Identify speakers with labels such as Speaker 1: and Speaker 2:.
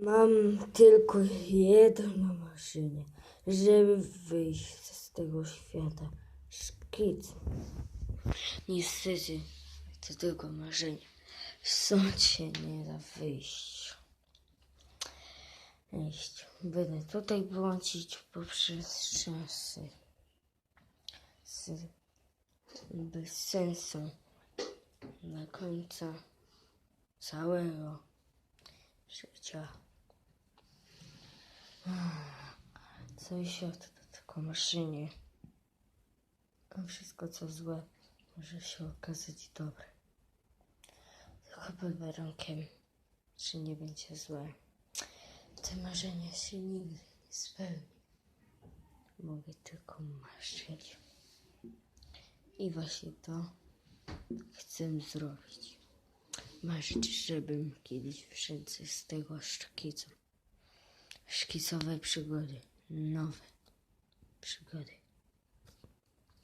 Speaker 1: Mam tylko jedno marzenie, żeby wyjść z tego świata. Szkic. Niestety, to tylko marzenie. Stąd się nie da wyjść. Iść. Będę tutaj błądzić poprzez czasy. Z, bez sensu. Do końca całego życia. Coś od to tylko maszynie. Wszystko co złe może się okazać dobre. Tylko pod warunkiem, że nie będzie złe. Te marzenia się nigdy nie spełni. Mogę tylko marzyć. I właśnie to chcę zrobić. Marzyć, żebym kiedyś wszedł z tego szkicu. Szkicowe przygody. Nowe przygody.